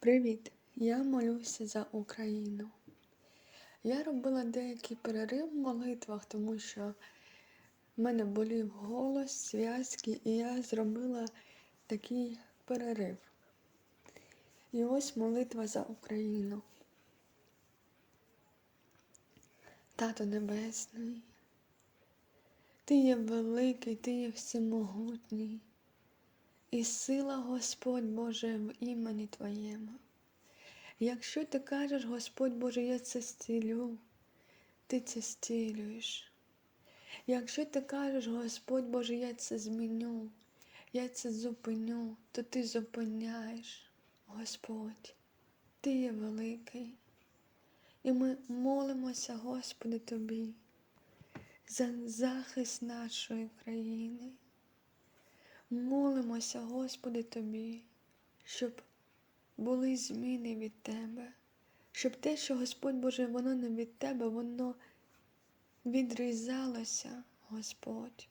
Привіт! Я молюся за Україну. Я робила деякий перерив в молитвах, тому що в мене болів голос, зв'язки, і я зробила такий перерив. І ось молитва за Україну. Тато Небесний, Ти є великий, Ти є всемогутній. І сила Господь Боже в імені Твоєму. Якщо ти кажеш, Господь Боже, я це зцілю, ти це зцілюєш. Якщо ти кажеш, Господь Боже, я це зміню, я це зупиню, то ти зупиняєш, Господь, Ти є великий. І ми молимося, Господи, Тобі, за захист нашої країни. Молимося, Господи, Тобі, щоб були зміни від Тебе, щоб те, що Господь Боже, воно не від Тебе, воно відрізалося, Господь.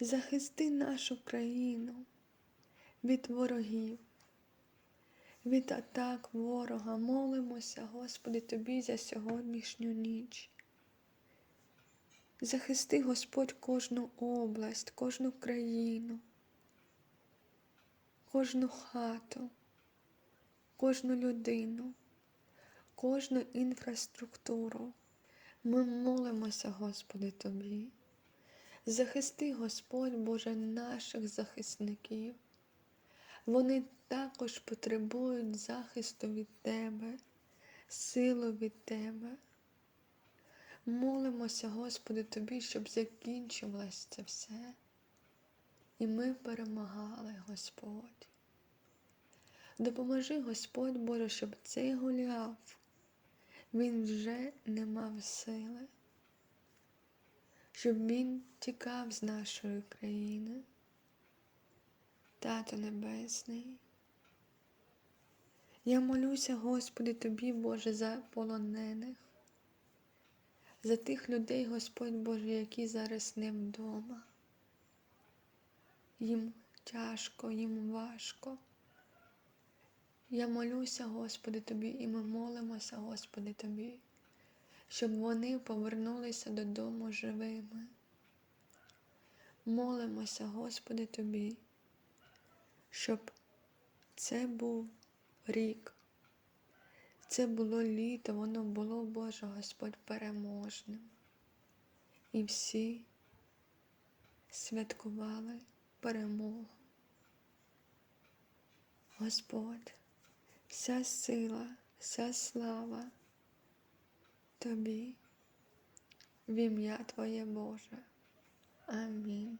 Захисти нашу країну від ворогів, від атак ворога. Молимося, Господи, Тобі за сьогоднішню ніч. Захисти, Господь, кожну область, кожну країну, кожну хату, кожну людину, кожну інфраструктуру. Ми молимося, Господи, Тобі. Захисти, Господь Боже, наших захисників. Вони також потребують захисту від Тебе, силу від Тебе. Молимося, Господи, Тобі, щоб закінчилось це все. І ми перемагали, Господь. Допоможи, Господь Боже, щоб цей Голіаф, він вже не мав сили, щоб він тікав з нашої країни. Тато Небесний. Я молюся, Господи, Тобі, Боже, за полонених за тих людей, Господь Боже, які зараз не вдома. Їм тяжко, їм важко. Я молюся, Господи, Тобі, і ми молимося, Господи, Тобі, щоб вони повернулися додому живими. Молимося, Господи, Тобі, щоб це був рік. Це було літо, воно було, Боже Господь, переможним. І всі святкували перемогу. Господь, вся сила, вся слава Тобі, в ім'я Твоє Боже. Амінь.